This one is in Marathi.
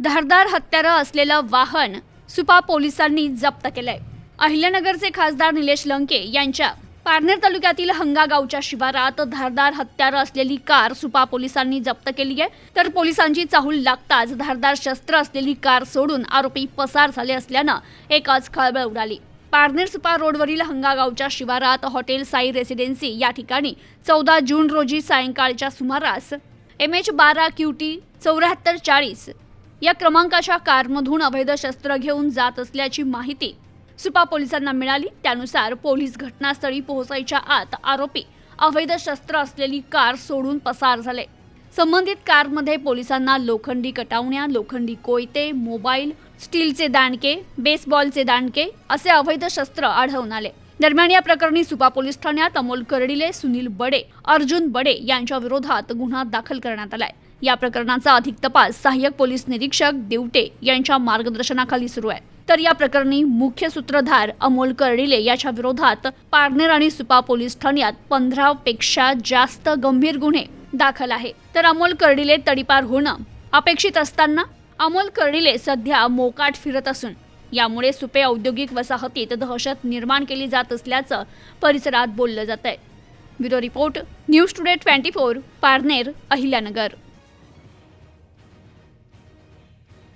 धारदार हत्यारं असलेलं वाहन सुपा पोलिसांनी जप्त केलंय. अहिल्यानगरचे खासदार निलेश लंके यांच्या पारनेर तालुक्यातील हंगा गावच्या शिवारात धारदार हत्यारं असलेली कार सुपा पोलिसांनी जप्त केली आहे. तर पोलिसांची चाहूल लागताच धारदार शस्त्र असलेली कार सोडून आरोपी पसार झाले असल्यानं एकच खळबळ उडाली. पारनेर सुपा रोडवरील हंगा गावच्या शिवारात हॉटेल साई रेसिडेन्सी या ठिकाणी चौदा जून रोजी सायंकाळच्या सुमारास एम एच बारा क्यूटी चौऱ्याहत्तर चाळीस या क्रमांकाच्या कारमधून अवैध शस्त्र घेऊन जात असल्याची माहिती सुपा पोलिसांना मिळाली. त्यानुसार पोलीस घटनास्थळी पोहोचायच्या आत आरोपी अवैध शस्त्र असलेली कार सोडून पसार झाले. संबंधित कारमध्ये पोलिसांना लोखंडी कटावण्या लोखंडी कोयते मोबाईल स्टीलचे दांडके बेसबॉलचे दांडके असे अवैध शस्त्र आढळून आले. दरम्यान या प्रकरणी सुपा पोलीस ठाण्यात अमोल कर्डिले सुनील बडे अर्जुन बडे यांच्या विरोधात गुन्हा दाखल करण्यात आलाय. या प्रकरणाचा अधिक तपास सहाय्यक पोलीस निरीक्षक दिवटे यांच्या मार्गदर्शनाखाली सुरू आहे. तर या प्रकरणी मुख्य सूत्रधार अमोल कर्डिले याच्या विरोधात पारनेर आणि सुपा पोलीस ठाण्यात पंधरा पेक्षा जास्त गंभीर गुन्हे दाखल आहे. तर अमोल कर्डिले तडीपार होणं अपेक्षित असताना अमोल कर्डिले सध्या मोकाट फिरत असून यामुळे सुपे औद्योगिक वसाहतीत दहशत निर्माण केली जात असल्याचं परिसरात बोललं जात आहे bureau report news today twenty four Parner Ahilyanagar.